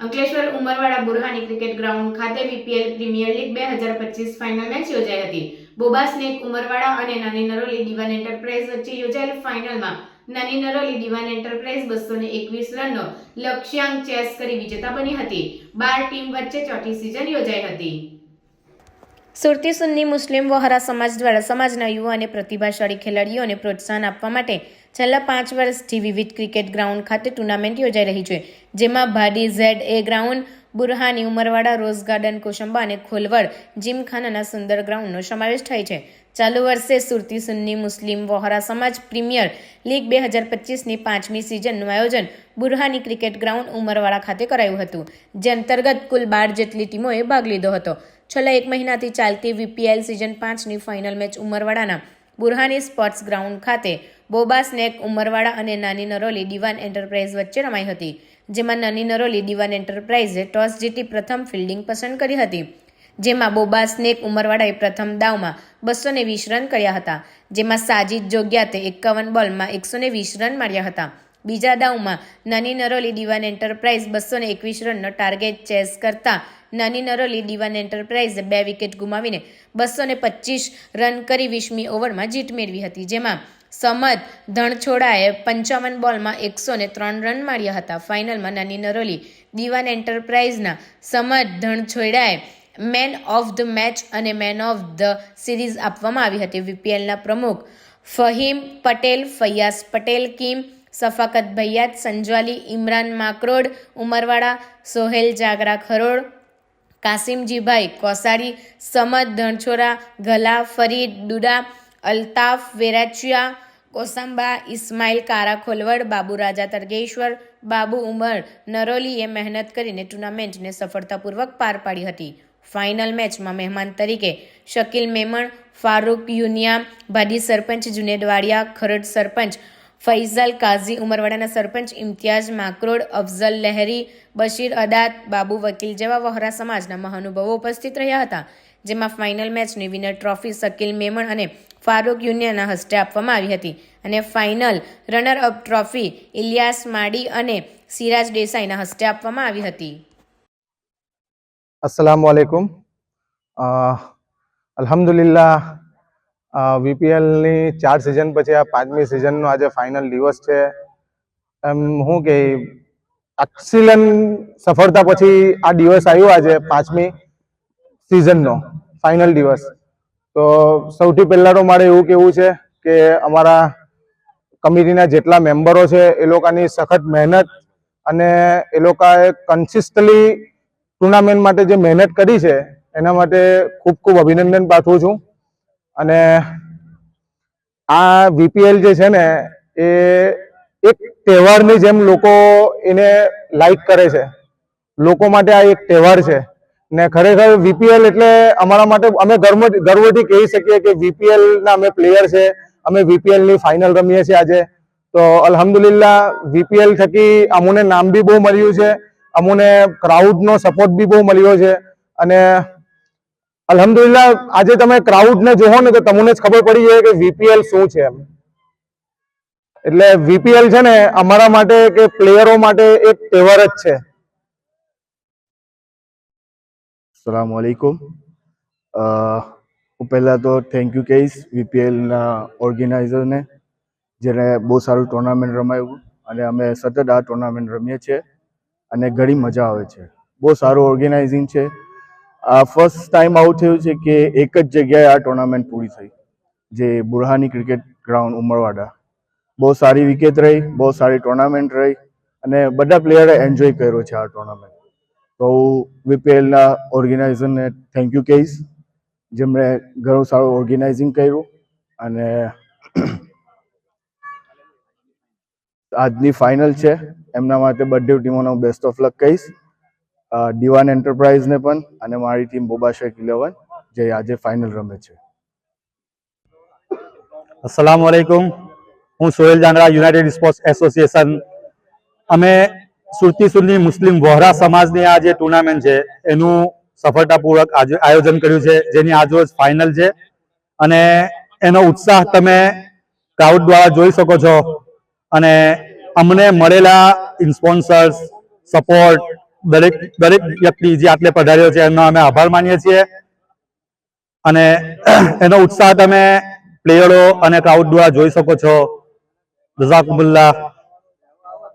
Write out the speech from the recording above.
Ankleshwar Umarwada Burhani cricket ground ખાતે BPL premier league બે હજાર પચીસ ફાઇનલ મેચ યોજાઈ હતી. બોબાસ નેક ઉમરવાડા અને નાની નરોલી દિવાન એન્ટરપ્રાઇઝ વચ્ચે યોજાયેલ ફાઇનલમાં નાની નરોલી દિવાન એન્ટરપ્રાઇઝ બસો ને એકવીસ રનનો લક્ષ્યાંક ચેસ કરી વિજેતા બની હતી. બાર ટીમ વચ્ચે ચોથી સિઝન યોજાઈ હતી. સુરતી સુન્ની મુસ્લિમ વહારા સમાજ દ્વારા સમાજના યુવા અને પ્રતિભાશાળી ખેલાડીઓને પ્રોત્સાહન આપવા માટે છેલ્લા પાંચ વર્ષથી વિવિધ ક્રિકેટ ગ્રાઉન્ડ ખાતે ટુર્નામેન્ટ યોજાઈ રહી છે, જેમાં Bhadi Z A ground, Burhani Umarwada, rose garden, Kosamba અને ખોલવડ જીમખાનાના સુંદર ગ્રાઉન્ડનો સમાવેશ થાય છે. ચાલુ વર્ષે સુરતી સુન્ની મુસ્લિમ વહોરા સમાજ પ્રીમિયર લીગ બે હજાર પચીસની પાંચમી સિઝનનું આયોજન બુરહાની ક્રિકેટ ગ્રાઉન્ડ ઉમરવાડા ખાતે કરાયું હતું, જે અંતર્ગત કુલ બાર જેટલી ટીમોએ ભાગ લીધો હતો. છેલ્લા એક મહિનાથી ચાલતી વીપીએલ સિઝન પાંચની ફાઇનલ મેચ ઉમરવાડાના બુરહાની સ્પોર્ટ્સ ગ્રાઉન્ડ ખાતે બોબા સ્નેક ઉમરવાડા અને નાની નરોલી દિવાન એન્ટરપ્રાઇઝ વચ્ચે રમાઈ હતી, જેમાં નાની નરોલી દિવાન એન્ટરપ્રાઇઝે ટોસ જીતી પ્રથમ ફિલ્ડિંગ પસંદ કરી હતી. જેમાં બોબા સ્નેક ઉમરવાડાએ પ્રથમ દાવમાં બસો વીસ રન કર્યા હતા, જેમાં સાજિદ જોગ્યાતે એકાવન બોલમાં એકસો ને વીસ રન માર્યા હતા. બીજા દાવમાં નાની નરોલી દિવાન એન્ટરપ્રાઇઝ બસો ને એકવીસ રનનો ટાર્ગેટ ચેસ કરતા નાની નરોલી દિવાન એન્ટરપ્રાઇઝે બે વિકેટ ગુમાવીને બસો ને રન કરી વીસમી ઓવરમાં જીત મેળવી હતી, જેમાં સમદ ધણછોડાએ પંચાવન બોલમાં એકસો ને ત્રણ રન માર્યા હતા. ફાઇનલમાં નાની નરોલી દિવાન એન્ટરપ્રાઇઝના સમદ ધણછોડાએ મેન ઓફ ધ મેચ અને મેન ઓફ ધ સિરીઝ આપવામાં આવી હતી. વીપીએલના પ્રમુખ ફહીમ પટેલ ફૈયાસ પટેલ, કિમ સફાકત ભૈયાત, સંજવાલી, ઇમરાન માકરોડ, ઉમરવાડા, સોહેલ જાગરા ખરોડ કાસિમજીભાઈ કોસારી, સમદ ધણછોરા, ગલા, ફરીદ, દુડા, અલ્તાફ, વેરાચિયા, કોસંબા, ઇસ્માઇલ, કારા ખોલવડ, બાબુ રાજા તરગેશ્વર, બાબુ ઉમર, નરોલીએ મહેનત કરીને ટુર્નામેન્ટને સફળતાપૂર્વક પાર પાડી હતી. ફાઇનલ મેચમાં મહેમાન તરીકે શકીલ મેમણ, ફારૂક યુનિયા ભાડી સરપંચ જુનેદ વાડિયા ખરડ સરપંચ ફૈઝલ કાઝી, ઉમરવાડાના સરપંચ ઇમ્તિયાઝ માકરોડ, અફઝલ લહેરી, બશીર અદાત, બાબુ વકીલ જેવા વહોરા સમાજના મહાનુભાવો ઉપસ્થિત રહ્યા હતા, જેમાં ફાઇનલ મેચની વિનર ટ્રોફી શકીલ મેમણ અને ફારૂક યુનિયાના હસ્તે આપવામાં આવી હતી અને final runner up trophy Ilyas Madi અને સિરાજ દેસાઈના હસ્તે આપવામાં આવી હતી. અસલામ વાલેકુમ. અલ્હમ્દુલિલ્લાહ વીપીએલની ચાર સિઝન પછી આ પાંચમી સિઝનનો આજે ફાઇનલ દિવસ છે. એમ હું કે એક્સિલન સફળતા પછી આ દિવસ આવ્યો આજે પાંચમી સિઝનનો ફાઇનલ દિવસ. તો સૌથી પહેલાં તો મારે એવું કેવું છે કે અમારા કમિટીના જેટલા મેમ્બરો છે એ લોકોની સખત મહેનત અને એ લોકોએ કન્સિસ્ટલી ટુર્નામેન્ટ માટે જે મહેનત કરી છે, એના માટે ખૂબ ખૂબ અભિનંદન પાઠવું છું. અને આ વીપીએલ જે છે ને, એ એક તહેવારની જેમ લોકો એને લાઈક કરે છે. લોકો માટે આ એક તહેવાર છે. ને ખરેખર વીપીએલ એટલે અમારા માટે, અમે ગર્વ, ગર્વથી કહી શકીએ કે વીપીએલ ના અમે પ્લેયર છે. અમે વીપીએલની ફાઇનલ રમીએ છીએ આજે. તો અલ્હમ્દુલિલ્લાહ વીપીએલ થકી અમુને નામ બી બહુ મળ્યું છે. અમુને ક્રાઉડનો સપોર્ટ બી બહુ મળ્યો છે. અને અલ્હમ્દુલિલ્લાહ, આજે તમે ક્રાઉડને જોવો ને તો તમને જ ખબર પડી જાય કે વીપીએલ શું છે એમ. એટલે વીપીએલ છે ને અમારા માટે કે પ્લેયરો માટે એક તહેવાર જ છે. સલામ વાલેકુમ હું પહેલાં તો થેન્ક યુ કહીશ વીપીએલના ઓર્ગેનાઇઝરને જેને બહુ સારું ટુર્નામેન્ટ રમાયું અને અમે સતત આ ટુર્નામેન્ટ રમીએ છીએ અને ઘણી મજા આવે છે. બહુ સારું ઓર્ગેનાઇઝિંગ છે. આ ફર્સ્ટ ટાઈમ આવું થયું છે કે એક જ જગ્યાએ આ ટુર્નામેન્ટ પૂરી થઈ, જે બુરહાની ક્રિકેટ ગ્રાઉન્ડ ઉમરવાડા. બહુ સારી વિકેટ રહી, બહુ સારી ટુર્નામેન્ટ રહી અને બધા પ્લેયરે એન્જોય કર્યો છે આ ટુર્નામેન્ટ તો હું વીપીએલના ઓર્ગેનાઇઝરને થેન્ક યુ કહીશ, જેમણે ઘણું સારું ઓર્ગેનાઇઝિંગ કર્યું અને આજની ફાઇનલ છે. એમના માટે બધી ટીમોનો બેસ્ટ ઓફ લક કહીશ. અ, દિવાન એન્ટરપ્રાઇઝને પણ અને મારી ટીમ બોબાશેક ઇલેવન જે આજે ફાઇનલ રમે છે. અસલામ વાલેકુમ હું Sohel Janra united sports association. અમે સુરતી સુરની મુસ્લિમ વહોરા સમાજની આ જે ટુર્નામેન્ટ છે એનું સફળતાપૂર્વક આયોજન કર્યું છે જેની આજરોજ ફાઇનલ છે. અને એનો ઉત્સાહ તમે ક્રાઉડ દ્વારા જોઈ શકો છો. અને અમને મળેલા સ્પોન્સર્સ સપોર્ટ દરેક દરેક વ્યક્તિ જે આટલે પધાર્યો છે, એમનો અમે આભાર માનીએ છીએ. અને એનો ઉત્સાહ તમે પ્લેયરો અને ક્રાઉડ દ્વારા જોઈ શકો છો. જઝાકુમુલ્લાહ